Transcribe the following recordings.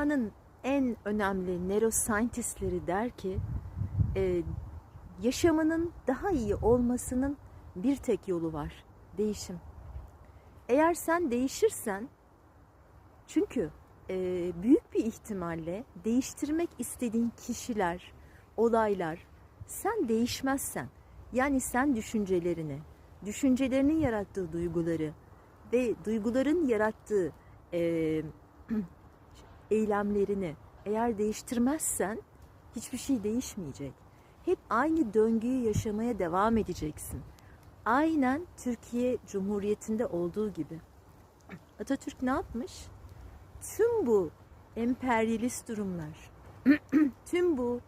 Dünyanın en önemli neuroscientistleri der ki e, yaşamının daha iyi olmasının bir tek yolu var. Değişim. Eğer sen değişirsen çünkü e, büyük bir ihtimalle değiştirmek istediğin kişiler, olaylar sen değişmezsen yani sen düşüncelerini, düşüncelerinin yarattığı duyguları ve duyguların yarattığı e, eylemlerini eğer değiştirmezsen hiçbir şey değişmeyecek. Hep aynı döngüyü yaşamaya devam edeceksin. Aynen Türkiye Cumhuriyeti'nde olduğu gibi. Atatürk ne yapmış? Tüm bu emperyalist durumlar, tüm bu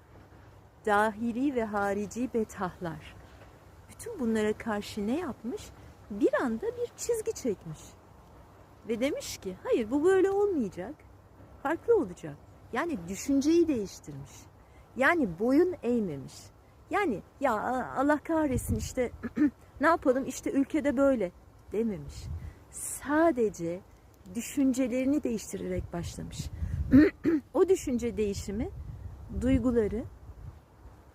dahili ve harici betahlar, bütün bunlara karşı ne yapmış? Bir anda bir çizgi çekmiş. Ve demiş ki hayır bu böyle olmayacak. Farklı olacak. Yani düşünceyi değiştirmiş. Yani boyun eğmemiş. Yani ya Allah kahretsin işte ne yapalım işte ülkede böyle dememiş. Sadece düşüncelerini değiştirerek başlamış. o düşünce değişimi duyguları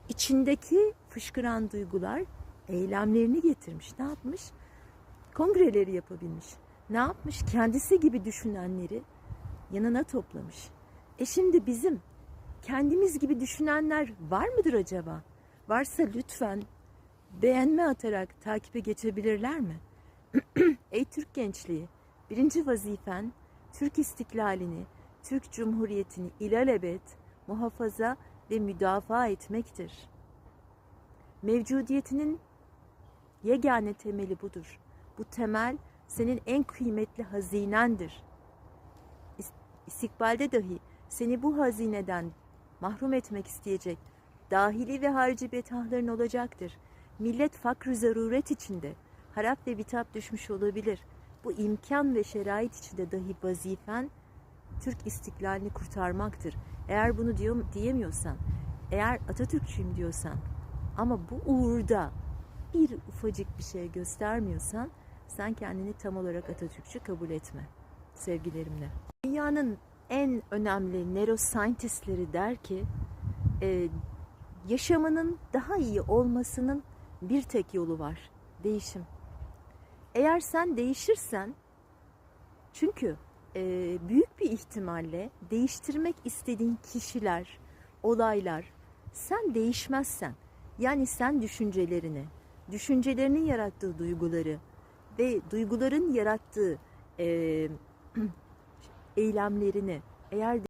içindeki fışkıran duygular eylemlerini getirmiş. Ne yapmış? Kongreleri yapabilmiş. Ne yapmış? Kendisi gibi düşünenleri yanına toplamış. E şimdi bizim kendimiz gibi düşünenler var mıdır acaba? Varsa lütfen beğenme atarak takibe geçebilirler mi? Ey Türk gençliği, birinci vazifen Türk istiklalini, Türk Cumhuriyeti'ni ilelebet muhafaza ve müdafaa etmektir. Mevcudiyetinin yegane temeli budur. Bu temel senin en kıymetli hazinendir. İstikbalde dahi seni bu hazineden mahrum etmek isteyecek dahili ve harici betahların olacaktır. Millet fakr zaruret içinde harap ve bitap düşmüş olabilir. Bu imkan ve şerait içinde dahi vazifen Türk istiklalini kurtarmaktır. Eğer bunu diyor, diyemiyorsan, eğer Atatürkçüyüm diyorsan ama bu uğurda bir ufacık bir şey göstermiyorsan sen kendini tam olarak Atatürkçü kabul etme. Sevgilerimle. Dünyanın en önemli neuroscientistleri der ki e, yaşamının daha iyi olmasının bir tek yolu var. Değişim. Eğer sen değişirsen çünkü e, büyük bir ihtimalle değiştirmek istediğin kişiler, olaylar sen değişmezsen yani sen düşüncelerini, düşüncelerinin yarattığı duyguları ve duyguların yarattığı e, eylemlerini eğer